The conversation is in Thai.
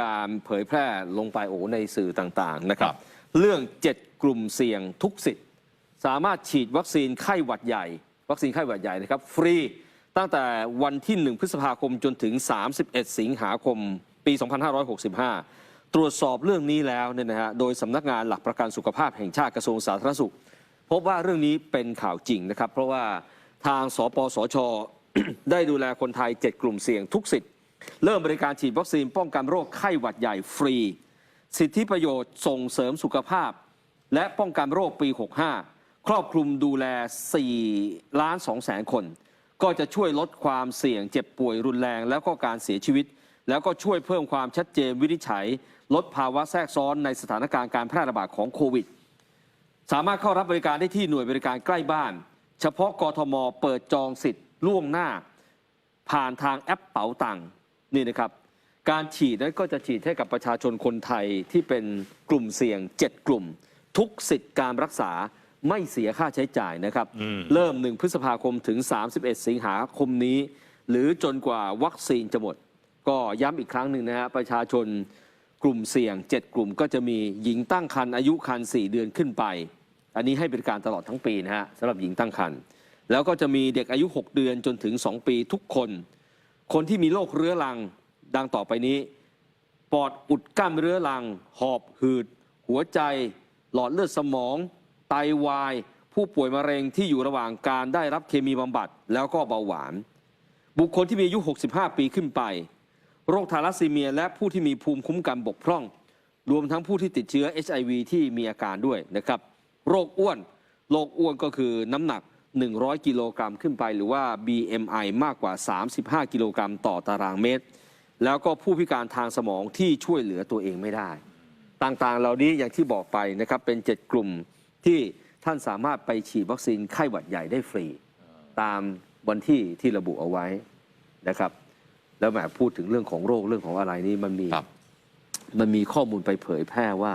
การเผยแพร่ลงไปโอ้ในสื่อต่างๆนะครับครับ เรื่อง 7 กลุ่มเสี่ยงทุกสิทธิ์ สามารถฉีดวัคซีนไข้หวัดใหญ่ วัคซีนไข้หวัดใหญ่นะครับ ฟรีตั้งแต่วันที่ 1 พฤษภาคมจนถึง 31 สิงหาคม ปี 2565 ตรวจสอบเรื่องนี้แล้วเนี่ยนะฮะโดยสำนักงานหลักประกันสุขภาพแห่งชาติกระทรวงสาธารณสุข พบว่าเรื่องนี้เป็นข่าวจริงนะครับ เพราะว่าทางสปสช ได้ดูแลคนไทย 7 กลุ่มเสี่ยงทุกสิทธิ์ เริ่มบริการฉีดวัคซีนป้องกันโรคไข้หวัดใหญ่ฟรี สิทธิประโยชน์ส่งเสริมสุขภาพ และป้องกันโรคปี 65 ครอบคลุมดูแล 4 ล้าน2แสนคน ก็จะช่วยลดความเสี่ยงเจ็บป่วยรุนแรงแล้วก็การเสียชีวิต แล้วก็ช่วยเพิ่มความชัดเจนวินิจฉัย ลดภาวะแทรกซ้อนในสถานการณ์การแพร่ระบาดของโควิด สามารถเข้ารับบริการได้ที่หน่วยบริการใกล้บ้าน เฉพาะกทม เปิดจองสิทธิ์ล่วงหน้า ผ่านทางแอปเป๋าตังค์ นี่นะครับ การฉีดนั้นก็จะฉีดให้กับประชาชนคนไทยที่เป็นกลุ่มเสี่ยง 7 กลุ่ม ทุกสิทธิ์การรักษาไม่เสียค่าใช้จ่ายนะครับอืมเริ่ม 1 พฤษภาคมถึง 31 สิงหาคมนี้ หรือจนกว่าวัคซีนจะหมด ก็ย้ำอีกครั้งหนึ่งนะฮะประชาชนกลุ่มเสี่ยง 7 กลุ่มก็จะมีหญิงตั้งครรภ์อายุครรภ์4เดือนขึ้นไป อันนี้ให้บริการตลอดทั้งปีนะฮะสำหรับหญิงตั้งครรภ์แล้วก็จะมีเด็กอายุ 6 เดือนจนถึง 2 ปีทุกคน คนที่มีโรคเรื้อรังดังต่อไปนี้ ปอดอุดกั้นเรื้อรัง หอบหืด หัวใจ หลอดเลือดสมอง ไตวาย ผู้ป่วยมะเร็งที่อยู่ระหว่างการได้รับเคมีบำบัด แล้วก็เบาหวาน บุคคลที่มีอายุ 65 ปีขึ้นไป โรคทาลัสซีเมีย และผู้ที่มีภูมิคุ้มกันบกพร่อง รวมทั้งผู้ที่ติดเชื้อ HIV ที่มีอาการด้วยนะครับ โรคอ้วน โรคอ้วนก็คือน้ำหนัก 100 กิโลกรัมขึ้นไป หรือว่า BMI มากกว่า 35 กิโลกรัมต่อตารางเมตร แล้วก็ผู้พิการทางสมองที่ช่วยเหลือตัวเองไม่ได้ ต่างๆ เหล่านี้อย่างที่บอกไปนะครับเป็น 7 กลุ่มที่ท่านสามารถไปฉีดวัคซีนไข้หวัดใหญ่ได้ฟรี ตามวันที่ที่ระบุเอาไว้นะครับ แล้วแหมพูดถึงเรื่องของโรคเรื่องของอะไรนี่มันมีครับมันมีข้อมูลไปเผยแพร่ว่า